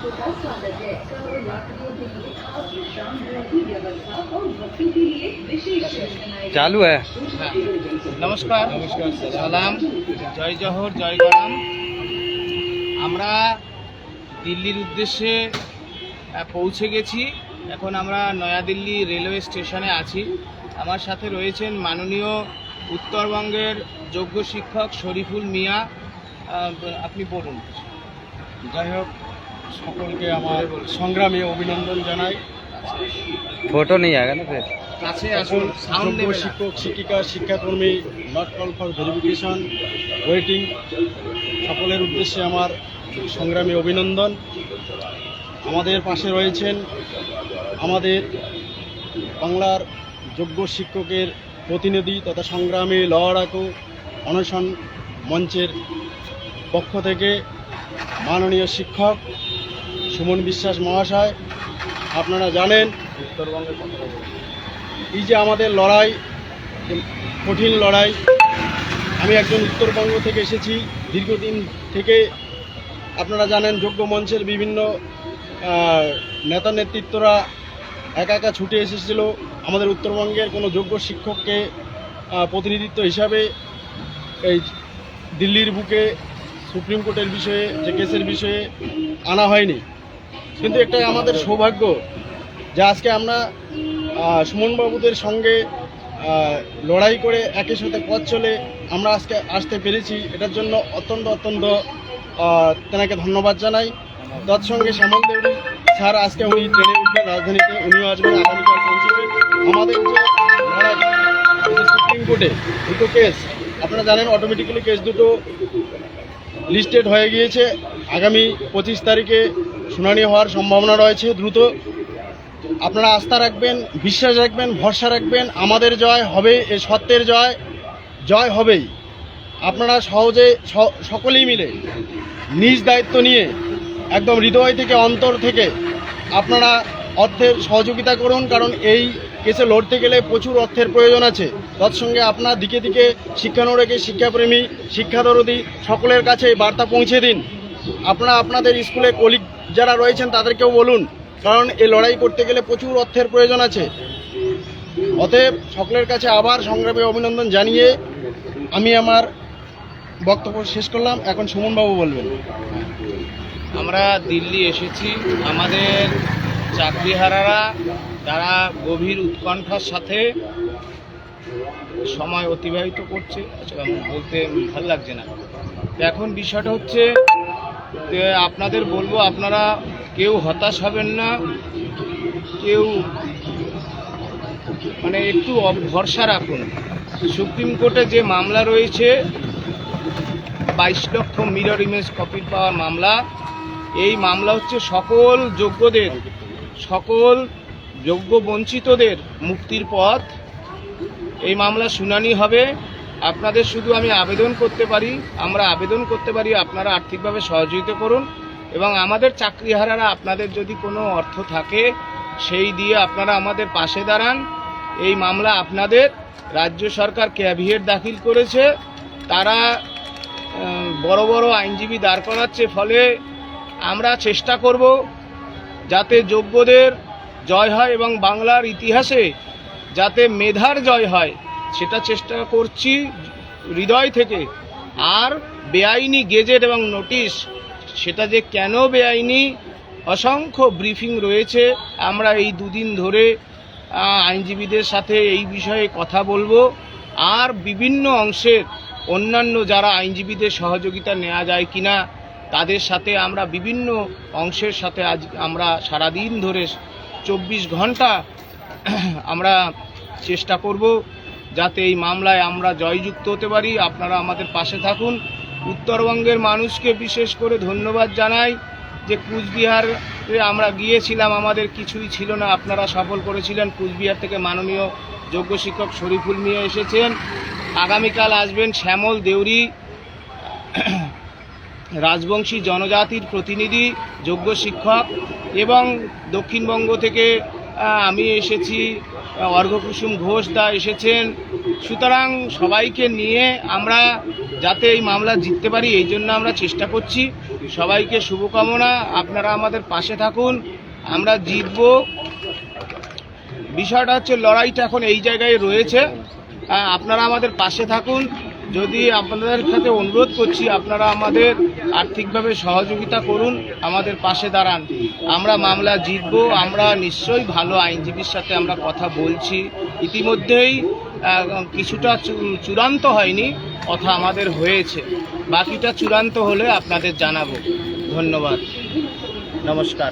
आपको का स्वागत है करोड़ों यात्रियों के लिए खास विश्राम गृह की व्यवस्था और भक्तों के लिए विशेष शेष बनाए गए चालू है হ্যাঁ নমস্কার নমস্কার সালাম জয় জহর জয় গরাম আমরা দিল্লির উদ্দেশ্যে আহ, পৌঁছে গেছি এখন আমরা নয়াদিল্লি রেলওয়ে স্টেশনে আছি আমার সাথে রয়েছেন মাননীয় উত্তরবঙ্গের যোগ্য শিক্ষক শরীফুল মিয়া আহ, আপনি বলুন যাই হোক সকলকে আমার সংগ্রামে অভিনন্দন জানাই। ফটো নেই আগে না কাছে আসুন যোগ্য শিক্ষক শিক্ষিকা শিক্ষাকর্মী not call for verification waiting সকলের উদ্দেশ্যে আমার সংগ্রামী অভিনন্দন। আমাদের পাশে রয়েছেন আমাদের বাংলার যোগ্য শিক্ষকের প্রতিনিধি তথা সংগ্রামী লড়াকু অনশন মঞ্চের পক্ষ থেকে মাননীয় শিক্ষক সুমন বিশ্বাস মহাশয়, আপনারা জানেন উত্তরবঙ্গের এই যে আমাদের লড়াই, কঠিন লড়াই, আমি একজন উত্তরবঙ্গ থেকে এসেছি, দীর্ঘদিন থেকে আপনারা জানেন যোগ্য মঞ্চের বিভিন্ন নেতা নেতৃত্বরা একা একা ছুটে এসেছিল। আমাদের উত্তরবঙ্গের কোনো যোগ্য শিক্ষককে প্রতিনিধিত্ব হিসাবে এই দিল্লির বুকে সুপ্রিম কোর্টের বিষয়ে, যে কেসের বিষয়ে আনা হয়নি। কিন্তু এটা আমাদের সৌভাগ্য যে আজকে আমরা সুমনবাবুদের সঙ্গে লড়াই করে একই সাথে পথ চলে আমরা আজকে আসতে পেরেছি। এটার জন্য অত্যন্ত অত্যন্ত তেনাকে ধন্যবাদ জানাই। তৎসঙ্গে শ্যামল দেউরি স্যার আজকে উনি ট্রেনে উঠবেন রাজধানীতে, উনিও আসবেন আগামীকাল পৌঁছবে আমাদের যে লড়াই সুপ্রিম কোর্টে দুটো কেস, আপনারা জানেন অটোমেটিক্যালি কেস দুটো লিস্টেড হয়ে গিয়েছে। আগামী পঁচিশ তারিখে শুনানি হওয়ার সম্ভাবনা রয়েছে, দ্রুত আপনারা আস্থা রাখবেন, বিশ্বাস রাখবেন, ভরসা রাখবেন, আমাদের জয় হবে, এ সত্যের জয় জয় হবেই। আপনারা সহজে সকলেই মিলে নিজ দায়িত্ব নিয়ে, একদম হৃদয় থেকে, অন্তর থেকে আপনারা অর্থের সহযোগিতা করুন, কারণ এই কেসে লড়তে গেলে প্রচুর অর্থের প্রয়োজন আছে। তৎসঙ্গে আপনার দিকে দিকে শিক্ষানুরাগী, শিক্ষাপ্রেমী, শিক্ষাদরদী সকলের কাছে বার্তা পৌঁছে দিন। আপনারা আপনাদের স্কুলে কলিগ যারা রয়েছেন তাদেরকেও বলুন কারণ এই লড়াই করতে গেলে প্রচুর অর্থের প্রয়োজন আছে। অতএব সকলের কাছে আবার সংগ্রামে অভিনন্দন জানিয়ে আমি আমার বক্তব্য শেষ করলাম। এখন সুমনবাবু বলবেন। আমরা দিল্লি এসেছি। আমাদের চাকরিহারারা তারা গভীর উৎকণ্ঠার সাথে সময় অতিবাহিত করছে। আচ্ছা, বলতে ভালো লাগছে না। এখন বিষয়টা হচ্ছে আপনাদের বলব, আপনারা কেউ হতাশ হবেন না। কেউ মানে একটু ভরসা রাখুন। সুপ্রিম কোর্টে যে মামলা রয়েছে, বাইশ লক্ষ মিরর ইমেজ কপির পাওয়ার মামলা। এই মামলা হচ্ছে সকল যোগ্যদের, সকল যোগ্য বঞ্চিতদের মুক্তির পথ। এই মামলা শুনানি হবে। আপনাদের শুধু আমি আবেদন করতে পারি, আমরা আবেদন করতে পারি, আপনারা আর্থিকভাবে সহযোগিতা করুন এবং আমাদের চাকরিহারারা আপনাদের যদি কোনো অর্থ থাকে, সেই দিয়ে আপনারা আমাদের পাশে দাঁড়ান। এই মামলা আপনাদের, রাজ্য সরকার ক্যাভিয়েট দাখিল করেছে, তারা বড় বড় আইনজীবী দাঁড় করাচ্ছে, ফলে আমরা চেষ্টা করব যাতে যোগ্যদের জয় হয় এবং বাংলার ইতিহাসে যাতে মেধার জয় হয়। সেটা চেষ্টা করছি হৃদয় থেকে। আর বেআইনি গেজেট এবং নোটিশ, সেটা যে কেন বেআইনি, অসংখ্য ব্রিফিং রয়েছে। আমরা এই দুদিন ধরে আইনজীবীদের সাথে এই বিষয়ে কথা বলব। আর বিভিন্ন অংশের অন্যান্য যারা আইনজীবীদের সহযোগিতা নেওয়া যায় কিনা, তাদের সাথে আমরা বিভিন্ন অংশের সাথে আজ আমরা সারাদিন ধরে চব্বিশ ঘণ্টা আমরা চেষ্টা করব। যাতে এই মামলায় আমরা জয়যুক্ত হতে পারি। আপনারা আমাদের পাশে থাকুন। উত্তরবঙ্গের মানুষকে বিশেষ করে ধন্যবাদ জানাই যে কুচবিহারে আমরা গিয়েছিলাম। আমাদের কিছুই ছিল না। আপনারা সফল করেছিলেন। কুচবিহার থেকে মাননীয় যোগ্য শিক্ষক শরীফুল মিয়া এসেছেন। আগামীকাল আসবেন শ্যামল দেউরি, রাজবংশী জনজাতির প্রতিনিধি, যোগ্য শিক্ষক এবং দক্ষিণবঙ্গ থেকে আমি এসেছি আহ, অর্ঘকুসুম ঘোষ দা এসেছেন। সুতরাং সবাইকে নিয়ে আমরা যাতে এই মামলা জিততে পারি এই জন্য আমরা চেষ্টা করছি। সবাইকে শুভকামনা। আপনারা আমাদের পাশে থাকুন। আমরা জিতব। বিষয়টা হচ্ছে লড়াইটা এখন এই জায়গায় রয়েছে। আপনারা আমাদের পাশে থাকুন। যদি আপনাদের সাথে অনুরোধ করছি, আপনারা আমাদের আর্থিকভাবে সহযোগিতা করুন, আমাদের পাশে দাঁড়ান। আমরা মামলা জিতব, আমরা নিশ্চয়ই ভালো আইনজীবীর সাথে আমরা কথা বলছি। ইতিমধ্যেই কিছুটা চূড়ান্ত হয়নি, কথা আমাদের হয়েছে। বাকিটা চূড়ান্ত হলে আপনাদের জানাব। ধন্যবাদ। নমস্কার।